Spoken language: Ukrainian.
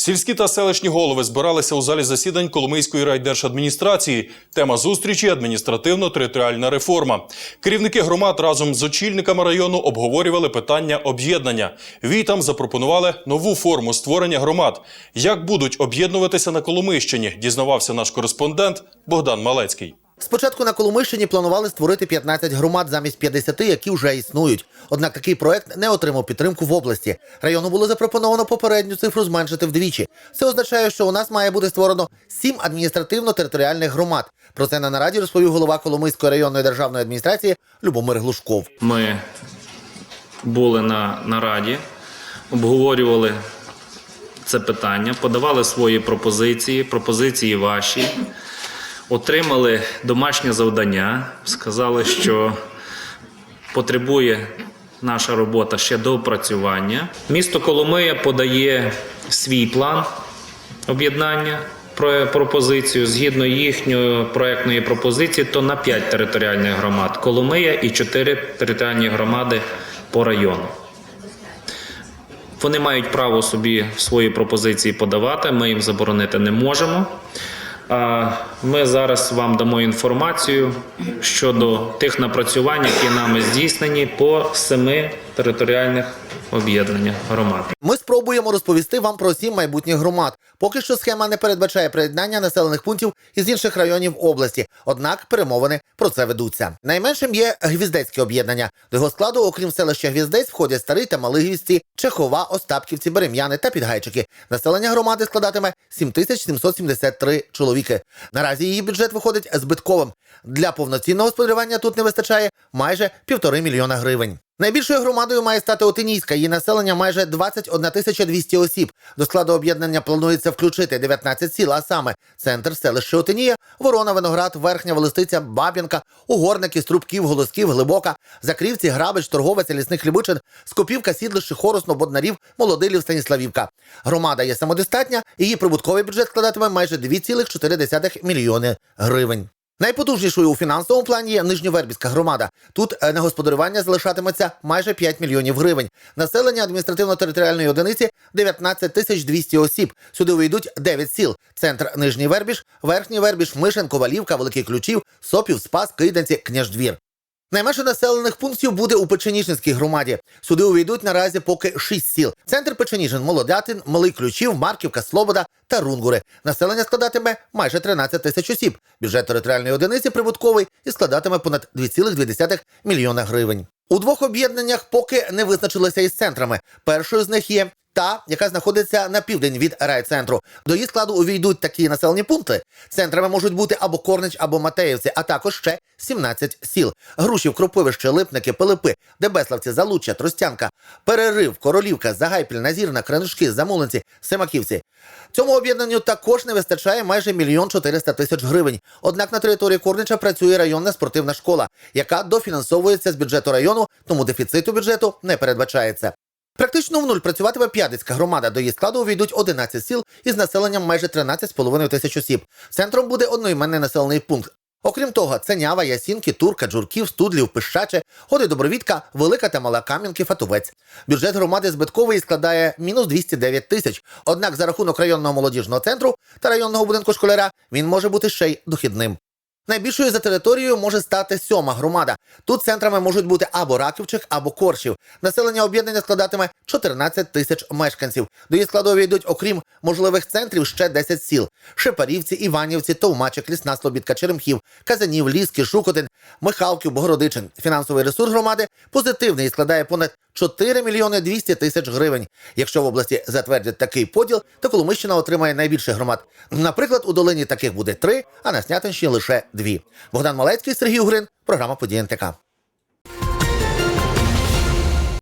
Сільські та селищні голови збиралися у залі засідань Коломийської райдержадміністрації. Тема зустрічі адміністративно-територіальна реформа. Керівники громад разом з очільниками району обговорювали питання об'єднання. Вітам запропонували нову форму створення громад. Як будуть об'єднуватися на Коломийщині, дізнавався наш кореспондент Богдан Малецький. Спочатку на Коломийщині планували створити 15 громад замість 50, які вже існують. Однак такий проект не отримав підтримку в області. Району було запропоновано попередню цифру зменшити вдвічі. Це означає, що у нас має бути створено 7 адміністративно-територіальних громад. Про це на нараді розповів голова Коломийської районної державної адміністрації Любомир Глушков. Ми були на нараді, обговорювали це питання, подавали свої пропозиції, пропозиції ваші, отримали домашнє завдання, сказали, що потребує наша робота ще доопрацювання. Місто Коломия подає свій план об'єднання. Про пропозицію згідно їхньої проектної пропозиції, то на 5 територіальних громад Коломия і 4 територіальні громади по району. Вони мають право собі свої пропозиції подавати. Ми їм заборонити не можемо. Ми зараз вам дамо інформацію щодо тих напрацювань, які нами здійснені по семи територіальних об'єднаннях громад. Ми спробуємо розповісти вам про сім майбутніх громад. Поки що схема не передбачає приєднання населених пунктів із інших районів області. Однак перемовини про це ведуться. Найменшим є гвіздецьке об'єднання. До його складу, окрім селища Гвіздець, входять старий та малий гвіздці, Чехова, Остапківці, Берем'яни та Підгайчики. Населення громади складатиме 7773 чоловіки. Наразі її бюджет виходить збитковим. Для повноцінного господарювання тут не вистачає майже півтори мільйона гривень. Найбільшою громадою має стати Отинійська. Її населення майже 21 тисяча 200 осіб. До складу об'єднання планується включити 19 сіл, а саме центр селища Отинія, Ворона, Виноград, Верхня Волостиця, Баб'янка, Угорники, Струбків, Голосків, Глибока, Закрівці, Грабич, Торговець, Лісних Хлібичин, Скопівка, Сідлище, Хоросно, Боднарів, Молодилів, Станіславівка. Громада є самодостатня, її прибутковий бюджет складатиме майже 2,4 мільйони гривень. Найпотужнішою у фінансовому плані є Нижньовербівська громада. Тут е, на господарювання залишатиметься майже 5 мільйонів гривень. Населення адміністративно-територіальної одиниці 19 тисяч 200 осіб. Сюди увійдуть 9 сіл: центр Нижній Вербіж, Верхній Вербіж, Мишин, Ковалівка, Великий Ключів, Сопів, Спас, Киданці, Княждвір. Найменше населених пунктів буде у Печеніжинській громаді. Сюди увійдуть наразі поки шість сіл. Центр Печеніжин, Молодятин, Малий Ключів, Марківка, Слобода та Рунгури. Населення складатиме майже 13 тисяч осіб. Бюджет територіальної одиниці прибутковий і складатиме понад 2,2 мільйона гривень. У двох об'єднаннях поки не визначилися із центрами. Першою з них є та, яка знаходиться на південь від райцентру. До її складу увійдуть такі населені пункти. Центрами можуть бути або Корнич, або Матеївці, а також ще 17 сіл: Грушів, Кропивище, Липники, Пилипи, Дебеславці, Залуччя, Тростянка, Перерив, Королівка, Загайпіль, Назірна, Кренушки, Замулинці, Семаківці. Цьому об'єднанню також не вистачає майже мільйон 400 тисяч гривень. Однак на території Корнича працює районна спортивна школа, яка дофінансовується з бюджету району, тому дефіциту бюджету не передбачається. Практично в нуль працюватиме П'ядицька громада. До її складу увійдуть 11 сіл із населенням майже 13,5 тисяч осіб. Центром буде одноіменний населений пункт. Окрім того, Ценява, Ясінки, Турка, Джурків, Студлів, Пищаче, Годи Добровідка, Велика та Мала Кам'янки, Фатовець. Бюджет громади збитковий складає мінус 209 тисяч. Однак за рахунок районного молодіжного центру та районного будинку школяра він може бути ще й дохідним. Найбільшою за територією може стати сьома громада. Тут центрами можуть бути або Раківчик, або Коршів. Населення об'єднання складатиме 14 тисяч мешканців. До її складу увійдуть, окрім можливих центрів, ще 10 сіл: Шепарівці, Іванівці, Товмачик, Лісна Слобідка, Черемхів, Казанів, Ліски, Шукотин, Михалків, Богородичин. Фінансовий ресурс громади позитивний і складає понад 4 мільйони 200 тисяч гривень. Якщо в області затвердять такий поділ, то Коломищина отримає найбільше громад. Наприклад, у долині таких буде три, а на Снятинщині лише дві. Богдан Малецький, Сергій Угрин, програма «Події НТК».